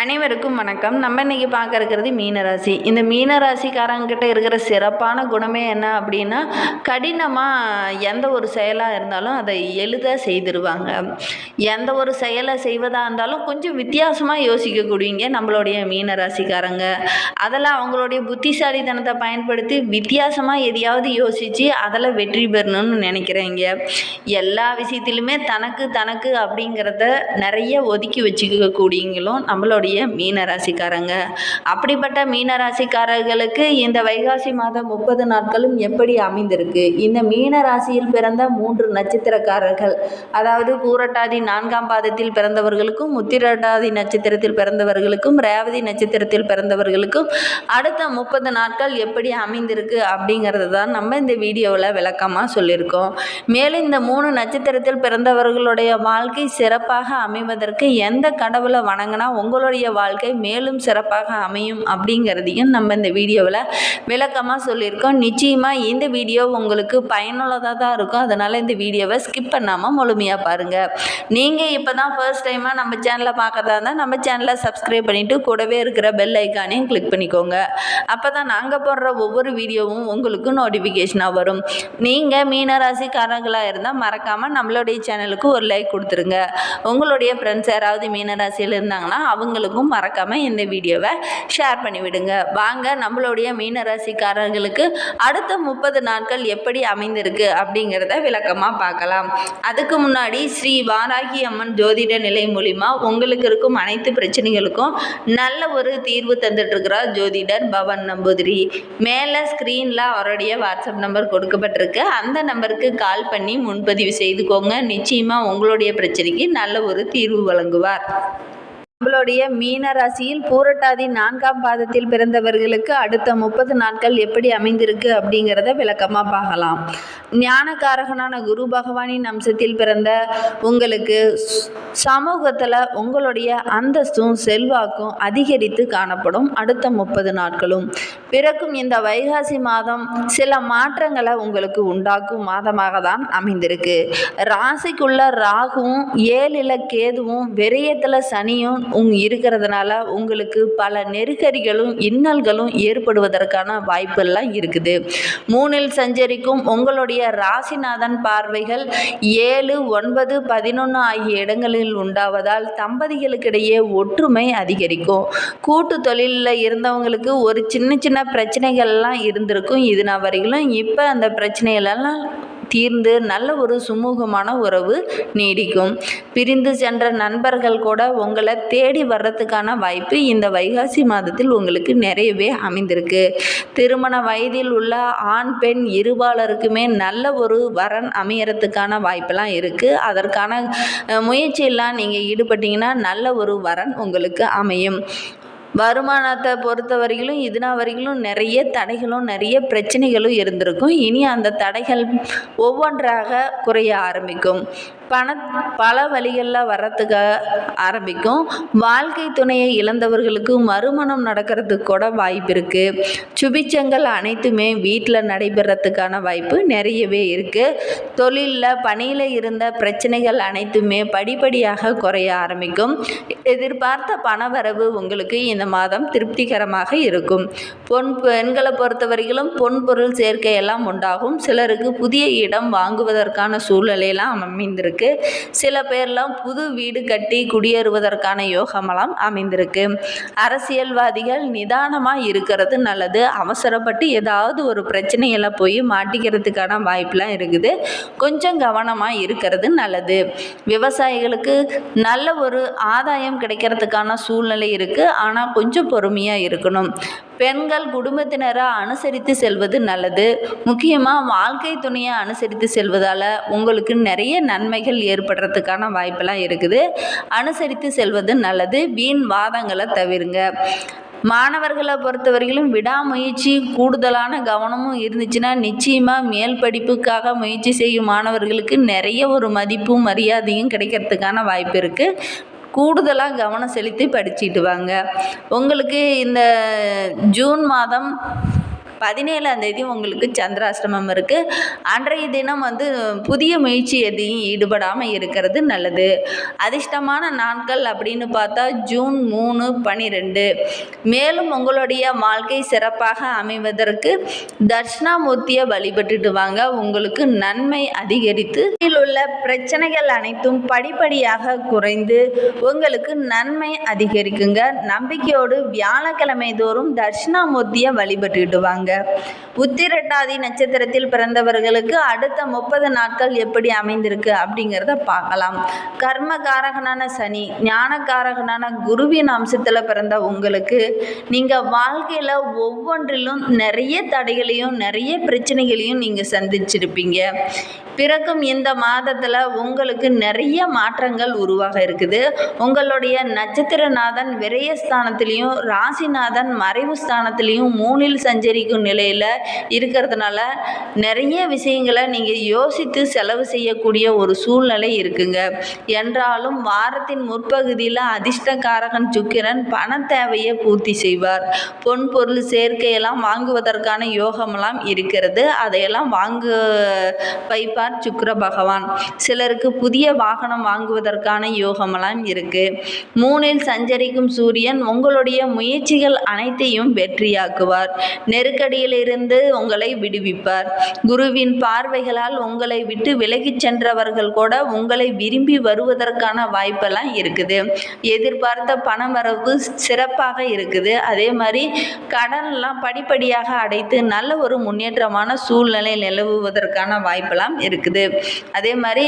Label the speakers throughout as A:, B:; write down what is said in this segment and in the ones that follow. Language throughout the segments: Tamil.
A: அனைவருக்கும் வணக்கம். நம்ம இன்றைக்கி பார்க்க இருக்கிறது மீனராசி. இந்த மீனராசிக்காரங்கிட்ட இருக்கிற சிறப்பான குணமே என்ன அப்படின்னா கடினமாக எந்த ஒரு செயலாக இருந்தாலும் அதை எளிதாக செய்திருவாங்க. எந்த ஒரு செயலை செய்வதாக இருந்தாலும் கொஞ்சம் வித்தியாசமாக யோசிக்கக்கூடியங்க நம்மளுடைய மீனராசிக்காரங்க. அதில் அவங்களுடைய புத்திசாலித்தனத்தை பயன்படுத்தி வித்தியாசமாக எதையாவது யோசித்து அதில் வெற்றி பெறணும்னு நினைக்கிறேங்க. எல்லா விஷயத்திலுமே தனக்கு தனக்கு அப்படிங்கிறத நிறைய ஒதுக்கி வச்சுக்கக்கூடியங்களும் நம்மளுடைய மீன ராசிக்காரங்க அப்படிப்பட்ட மீன ராசிக்காரர்களுக்கு இந்த வைகாசி மாதம் முப்பது நாட்களும் எப்படி அமைந்திருக்கு? இந்த மீன ராசியில் பிறந்த மூன்று நட்சத்திரக்காரர்கள் அதாவது பூரட்டாதி நான்காம் பாதத்தில் பிறந்தவர்களுக்கும் முத்திரட்டாதி நட்சத்திரத்தில் பிறந்தவர்களுக்கும் ரேவதி நட்சத்திரத்தில் பிறந்தவர்களுக்கும் அடுத்த முப்பது நாட்கள் எப்படி அமைந்திருக்கு அப்படிங்கிறது தான் நம்ம இந்த வீடியோவில் விளக்கமாக சொல்லியிருக்கோம். மேலும் இந்த மூணு நட்சத்திரத்தில் பிறந்தவர்களுடைய வாழ்க்கை சிறப்பாக அமைவதற்கு எந்த கடவுளை வணங்கினா உங்களுடைய வாழ்க்கை மேலும் சிறப்பாக அமையும் அப்படிங்கிறதையும் நம்ம இந்த வீடியோவில் விளக்கமாக சொல்லியிருக்கோம். நிச்சயமாக இந்த வீடியோ உங்களுக்கு பயனுள்ளதாக தான் இருக்கும். அதனால் இந்த வீடியோவை ஸ்கிப் பண்ணாமல் முழுமையாக பாருங்கள் நீங்கள் இப்போ தான் ஃபர்ஸ்ட் டைமாக நம்ம சேனலை பார்க்கறதா இருந்தால் நம்ம சேனலை சப்ஸ்கிரைப் பண்ணிவிட்டு கூடவே இருக்கிற பெல் ஐக்கானையும் கிளிக் பண்ணிக்கோங்க. அப்போ தான் நாங்கள் போடுற ஒவ்வொரு வீடியோவும் உங்களுக்கு நோட்டிஃபிகேஷனாக வரும். நீங்கள் மீனராசிக்காரர்களாக இருந்தால் மறக்காமல் நம்மளுடைய சேனலுக்கு ஒரு லைக் கொடுத்துருங்க. உங்களுடைய ஃப்ரெண்ட்ஸ் யாராவது மீனராசியில் இருந்தாங்கன்னா அவங்க அவங்களுக்கும் மறக்காமல் இந்த வீடியோவை ஷேர் பண்ணிவிடுங்க. வாங்க நம்மளுடைய மீனராசிக்காரர்களுக்கு அடுத்த முப்பது நாட்கள் எப்படி அமைந்திருக்கு அப்படிங்கிறத விளக்கமாக பார்க்கலாம். அதுக்கு முன்னாடி ஸ்ரீ வாராகி அம்மன் ஜோதிட நிலை மூலிமா உங்களுக்கு இருக்கும் அனைத்து பிரச்சனைகளுக்கும் நல்ல ஒரு தீர்வு தந்துட்டுருக்கிறார் ஜோதிடர் பவன் நம்பூதிரி. மேலே ஸ்க்ரீனில் அவருடைய வாட்ஸ்அப் நம்பர் கொடுக்கப்பட்டிருக்கு. அந்த நம்பருக்கு கால் பண்ணி முன்பதிவு செய்துக்கோங்க. நிச்சயமாக உங்களுடைய பிரச்சனைக்கு நல்ல ஒரு தீர்வு வழங்குவார். உங்களுடைய மீன ராசியில் பூரட்டாதி நான்காம் பாதத்தில் பிறந்தவர்களுக்கு அடுத்த முப்பது நாட்கள் எப்படி அமைந்திருக்கு அப்படிங்கிறத விளக்கமாக பார்க்கலாம். ஞானகாரகனான குரு பகவானின் அம்சத்தில் பிறந்த உங்களுக்கு சமூகத்தில் உங்களுடைய அந்தஸ்தும் செல்வாக்கும் அதிகரித்து காணப்படும் அடுத்த முப்பது நாட்களும். பிறக்கும் இந்த வைகாசி மாதம் சில மாற்றங்களை உங்களுக்கு உண்டாக்கும் மாதமாக தான் அமைந்திருக்கு. ராசிக்குள்ள ராகுவும் ஏழில் கேதுவும் விரயத்தில் சனியும் இருக்கிறதுனால உங்களுக்கு பல நெருக்கடிகளும் இன்னல்களும் ஏற்படுவதற்கான வாய்ப்பெல்லாம் இருக்குது. மூணில் சஞ்சரிக்கும் உங்களுடைய ராசிநாதன் பார்வைகள் ஏழு ஒன்பது பதினொன்று ஆகிய இடங்களில் உண்டாவதால் தம்பதிகளுக்கிடையே ஒற்றுமை அதிகரிக்கும். கூட்டு தொழிலில் இருந்தவங்களுக்கு ஒரு சின்ன சின்ன பிரச்சனைகள்லாம் இருந்திருக்கும். இது நான் வரையிலும் இப்போ அந்த பிரச்சனைகளெல்லாம் தீர்ந்து நல்ல ஒரு சுமூகமான உறவு நீடிக்கும். பிரிந்து சென்ற நண்பர்கள் கூட உங்களை தேடி வர்றதுக்கான வாய்ப்பு இந்த வைகாசி மாதத்தில் உங்களுக்கு நிறையவே அமைந்திருக்கு. திருமண வயதில் உள்ள ஆண் பெண் இருபாலருக்குமே நல்ல ஒரு வரன் அமையறதுக்கான வாய்ப்பெல்லாம் இருக்குது அதற்கான முயற்சியெல்லாம் நீங்கள் ஈடுபட்டீங்கன்னா நல்ல ஒரு வரன் உங்களுக்கு அமையும். வருமானத்தை பொறுத்த வரையிலும் இதுனா வரையிலும் நிறைய தடைகளும் நிறைய பிரச்சனைகளும் இருந்திருக்கும். இனி அந்த தடைகள் ஒவ்வொன்றாக குறைய ஆரம்பிக்கும். பண பல வழிகளில் வர்றதுக்கு ஆரம்பிக்கும். வாழ்க்கை துணையை இழந்தவர்களுக்கு மறுமணம் நடக்கிறதுக்கு கூட வாய்ப்பு இருக்குது சுபிச்சங்கள் அனைத்துமே வீட்டில் நடைபெறத்துக்கான வாய்ப்பு நிறையவே இருக்குது தொழிலில் பணியில் இருந்த பிரச்சனைகள் அனைத்துமே படிப்படியாக குறைய ஆரம்பிக்கும். எதிர்பார்த்த பணவரவு உங்களுக்கு இந்த மாதம் திருப்திகரமாக இருக்கும். பொன் பெண்களை பொறுத்தவரையிலும் பொன் பொருள் சேர்க்கையெல்லாம் உண்டாகும். சிலருக்கு புதிய இடம் வாங்குவதற்கான சூழ்நிலையெல்லாம் அமைந்திருக்கு. சில பேர்லாம் புது வீடு கட்டி குடியேறுவதற்கான யோகமெல்லாம் அமைந்திருக்கு. அரசியல்வாதிகள் நிதானமாக இருக்கிறது நல்லது. அவசரப்பட்டு ஏதாவது ஒரு பிரச்சனையில் போய் மாட்டிக்கிறதுக்கான வாய்ப்பெலாம் இருக்குது. கொஞ்சம் கவனமாக இருக்கிறது நல்லது. விவசாயிகளுக்கு நல்ல ஒரு ஆதாயம் கிடைக்கிறதுக்கான சூழ்நிலை இருக்குது ஆனால் கொஞ்சம் பொறுமையாக இருக்கணும். பெண்கள் குடும்பத்தினரை அனுசரித்து செல்வது நல்லது. முக்கியமாக வாழ்க்கை துணையை அனுசரித்து செல்வதால் உங்களுக்கு நிறைய நன்மைகள் ஏற்படுறதுக்கான வாய்ப்பெல்லாம் இருக்குது. அனுசரித்து செல்வது நல்லது. வீண் வாதங்களை தவிருங்க. மாணவர்களை பொறுத்தவரையிலும் விடாமுயற்சி கூடுதலான கவனமும் இருந்துச்சுன்னா நிச்சயமாக மேல் படிப்புக்காக முயற்சி செய்யும் மாணவர்களுக்கு நிறைய ஒரு மதிப்பும் மரியாதையும் கிடைக்கிறதுக்கான வாய்ப்பு இருக்குது கூடுதலாக கவனம் செலுத்தி படிச்சுட்டு வாங்க. உங்களுக்கு இந்த ஜூன் மாதம் பதினேழாம் தேதி உங்களுக்கு சந்திராஷ்டமம் இருக்குது அன்றைய தினம் வந்து புதிய முயற்சி எதையும் ஈடுபடாமல் இருக்கிறது நல்லது. அதிர்ஷ்டமான நாட்கள் அப்படின்னு பார்த்தா ஜூன் மூணு பன்னிரெண்டு மேலும் உங்களுடைய வாழ்க்கை சிறப்பாக அமைவதற்கு தட்சிணாமூர்த்தியை வழிபட்டுட்டு வாங்க. உங்களுக்கு நன்மை அதிகரித்து இதில் உள்ள பிரச்சனைகள் அனைத்தும் படிப்படியாக குறைந்து உங்களுக்கு நன்மை அதிகரிக்குங்க. நம்பிக்கையோடு வியாழக்கிழமை தோறும் தட்சிணாமூர்த்தியை வழிபட்டுட்டு வாங்க. உத்திரட்டாதி நட்சத்திரத்தில் பிறந்தவர்களுக்கு அடுத்த முப்பது நாட்கள் எப்படி அமைந்திருக்கு அப்படிங்கிறத பார்க்கலாம். கர்மகாரகனான சனி ஞானகாரகனான குருவின் அம்சத்தில் பிறந்த உங்களுக்கு நீங்கள் வாழ்க்கையில் ஒவ்வொன்றிலும் நிறைய தடைகளையும் நிறைய பிரச்சனைகளையும் நீங்கள் சந்திச்சிருப்பீங்க. பிறக்கும் இந்த மாதத்தில் உங்களுக்கு நிறைய மாற்றங்கள் உருவாக இருக்குது. உங்களுடைய நட்சத்திரநாதன் விரயஸ்தானத்திலையும் ராசிநாதன் மறைவு ஸ்தானத்திலையும் மூணில் சஞ்சரிக்கும் நிலையில் இருக்கிறதுனால நிறைய விஷயங்களை நீங்கள் யோசித்து செலவு செய்யக்கூடிய ஒரு சூழ்நிலை இருக்குங்க. என்றாலும் வாரத்தின் முற்பகுதியில் அதிர்ஷ்டக்காரகன் சுக்கிரன் பண தேவையை பூர்த்தி செய்வார். பொன் பொருள் சேர்க்கையெல்லாம் வாங்குவதற்கான யோகமெல்லாம் இருக்கிறது. அதையெல்லாம் வாங்க வைப்பார். சுக்கிர பகவான். சிலருக்கு புதிய வாகனம் வாங்குவதற்கான யோகமெல்லாம் இருக்கு. மூணில் சஞ்சரிக்கும் சூரியன் உங்களுடைய முயற்சிகள் அனைத்தையும் வெற்றியாக்குவார். நெருக்கடியிலிருந்து உங்களை விடுவிப்பார். குருவின் பார்வைகளால் உங்களை விட்டு விலகிச் சென்றவர்கள் கூட உங்களை விரும்பி வருவதற்கான வாய்ப்பெல்லாம் இருக்குது. எதிர்பார்த்த பணமரவு சிறப்பாக இருக்குது. அதே மாதிரி கடன்லாம் படிப்படியாக அடைத்து நல்ல ஒரு முன்னேற்றமான சூழ்நிலை நிலவுவதற்கான வாய்ப்பெல்லாம் இருக்குது. அதே மாதிரி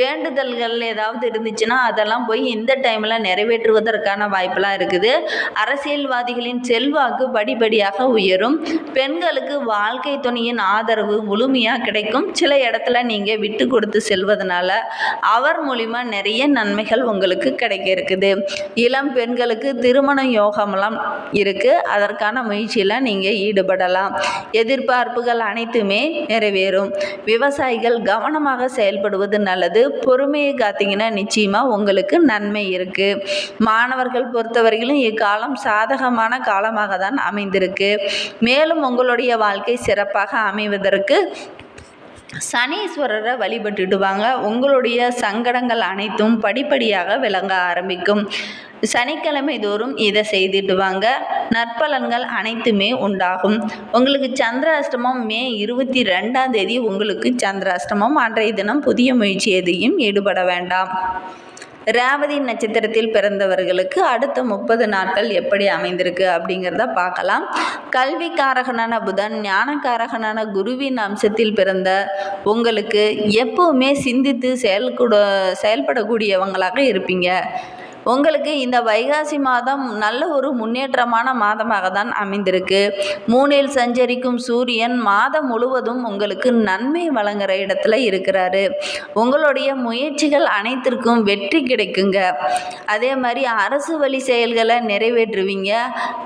A: வேண்டுதல்கள் ஏதாவது இருந்துச்சுன்னா அதெல்லாம் போய் இந்த டைமில் நிறைவேற்றுவதற்கான வாய்ப்பெல்லாம் இருக்குது. அரசியல்வாதிகளின் செல்வாக்கு படிப்படியாக உயரும். பெண்களுக்கு வாழ்க்கை துணையின் ஆதரவு முழுமையாக கிடைக்கும். சில இடத்துல நீங்கள் விட்டு கொடுத்து செல்வதனால அவர் மூலிமா நிறைய நன்மைகள் உங்களுக்கு கிடைக்க இருக்குது. இளம் பெண்களுக்கு திருமண யோகமெல்லாம் இருக்குது அதற்கான முயற்சியில் நீங்கள் ஈடுபடலாம். எதிர்பார்ப்புகள் அனைத்துமே நிறைவேறும். விவசாயிகள் கவனமாக செயல்படுவது நல்லது. பொறுமையை காத்தீங்கன்னா நிச்சயமாக உங்களுக்கு நன்மை இருக்குது மாணவர்கள் பொறுத்தவரையிலும் இக்காலம் சாதகமான காலமாக தான் அமைந்திருக்கு. மேலும் உங்களுடைய வாழ்க்கை சிறப்பாக அமைவதற்கு சனீஸ்வரரை வழிபட்டுடுவாங்க உங்களுடைய சங்கடங்கள் அனைத்தும் படிப்படியாக விளங்க ஆரம்பிக்கும். சனிக்கிழமை தோறும் இதை செய்திடுவாங்க நற்பலன்கள் அனைத்துமே உண்டாகும். உங்களுக்கு சந்திராஷ்டமம் மே இருபத்தி ரெண்டாம் தேதி. உங்களுக்கு சந்திராஷ்டமம் அன்றைய தினம் புதிய முயற்சி எதையும் ஈடுபட வேண்டாம். ரேவதி நட்சத்திரத்தில் பிறந்தவர்களுக்கு அடுத்த முப்பது நாட்கள் எப்படி அமைந்திருக்கு அப்படிங்கிறத பார்க்கலாம். கல்விக்காரகனான புதன் ஞானக்காரகனான குருவின் அம்சத்தில் பிறந்த உங்களுக்கு எப்பவுமே சிந்தித்து செயல்கூட செயல்படக்கூடியவங்களாக இருப்பீங்க. உங்களுக்கு இந்த வைகாசி மாதம் நல்ல ஒரு முன்னேற்றமான மாதமாக தான் அமைந்திருக்கு. மூணில் சஞ்சரிக்கும் சூரியன் மாதம் முழுவதும் உங்களுக்கு நன்மை வழங்குற இடத்துல இருக்கிறாரு. உங்களுடைய முயற்சிகள் அனைத்திற்கும் வெற்றி கிடைக்குங்க. அதே மாதிரி அரசு வழி செயல்களை நிறைவேற்றுவீங்க.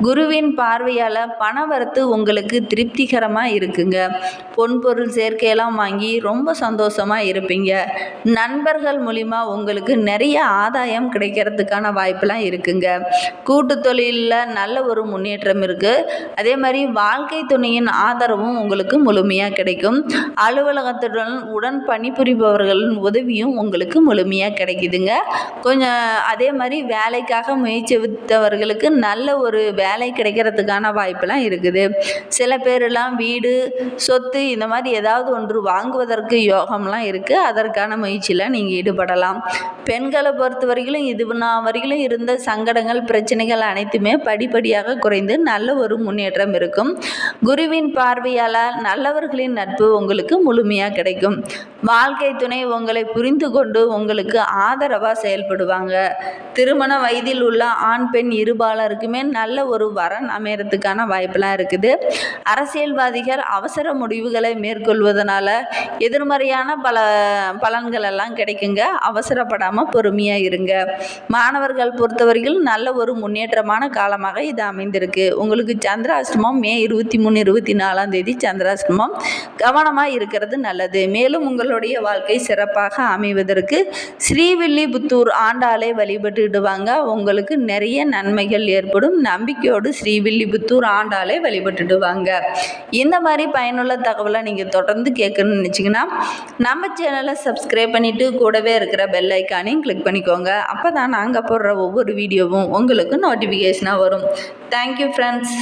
A: குருவின் பார்வையால் பணவரத்து உங்களுக்கு திருப்திகரமாக இருக்குங்க. பொன் பொருள் சேர்க்கையெல்லாம் வாங்கி ரொம்ப சந்தோஷமாக இருப்பீங்க. நண்பர்கள் மூலிமா உங்களுக்கு நிறைய ஆதாயம் கிடைக்கிறதுக்கான வாய்ப்பெல்லாம் இருக்குங்க. கூட்டு தொழிலில் நல்ல ஒரு முன்னேற்றம் இருக்குது அதே மாதிரி வாழ்க்கை துணையின் ஆதரவும் உங்களுக்கு முழுமையாக கிடைக்கும். அலுவலகத்துடன் உடன் பணிபுரிபவர்களின் உதவியும் உங்களுக்கு முழுமையாக கிடைக்குதுங்க. கொஞ்சம் அதே மாதிரி வேலைக்காக முயற்சித்தவர்களுக்கு நல்ல ஒரு வேலை கிடைக்கிறதுக்கான வாய்ப்பெல்லாம் இருக்குது. சில பேரெல்லாம் வீடு சொத்து இந்த மாதிரி ஏதாவது ஒன்று வாங்குவதற்கு யோகம்லாம் இருக்குது அதற்கான முயற்சியில் நீங்கள் ஈடுபடலாம். பெண்களை பொறுத்த வரைக்கும் இது நான் வரையிலும் இருந்த சங்கடங்கள் பிரச்சனைகள் அனைத்துமே படிப்படியாக குறைந்து நல்ல ஒரு முன்னேற்றம் இருக்கும். குருவின் பார்வையால் நல்லவர்களின் நட்பு உங்களுக்கு முழுமையாக கிடைக்கும். வாழ்க்கை துணை உங்களை புரிந்து கொண்டு உங்களுக்கு ஆதரவாக செயல்படுவாங்க. திருமண வயதில் உள்ள ஆண் பெண் இருபாலருக்குமே நல்ல ஒரு வரன் அமையறதுக்கான வாய்ப்பெல்லாம் இருக்குது. அரசியல்வாதிகள் அவசர முடிவுகளை மேற்கொள்வதனால எதிர்மறையான பல பலன்கள் எல்லாம் கிடைக்குங்க. அவசரப்படாமல் பொறுமையாக இருங்க. மாணவர்கள் பொறுத்தவரையில் நல்ல ஒரு முன்னேற்றமான காலமாக இது அமைந்திருக்கு. உங்களுக்கு சந்திராஷ்டமம் மே இருபத்தி மூணு இருபத்தி நாலாம் தேதி சந்திராஷ்டமம். கவனமாக இருக்கிறது நல்லது. மேலும் உங்களுடைய வாழ்க்கை சிறப்பாக அமைவதற்கு ஸ்ரீவில்லிபுத்தூர் ஆண்டாளை வழிபட்டுடுவாங்க. உங்களுக்கு நிறைய நன்மைகள் ஏற்படும். நம்பிக்கையோடு ஸ்ரீவில்லிபுத்தூர் ஆண்டாளை வழிபட்டுடுவாங்க. இந்த மாதிரி பயனுள்ள தகவலை நீங்கள் தொடர்ந்து கேட்கணும்னு நினச்சிங்கன்னா நம்ம சேனலை சப்ஸ்கிரைப் பண்ணிவிட்டு கூடவே இருக்கிற பெல் ஐக்கானையும் கிளிக் பண்ணிக்கோங்க. அப்போ தான் நாங்கள் போடுற ஒவ்வொரு வீடியோவும் உங்களுக்கு நோட்டிஃபிகேஷனாக வரும். Thank you friends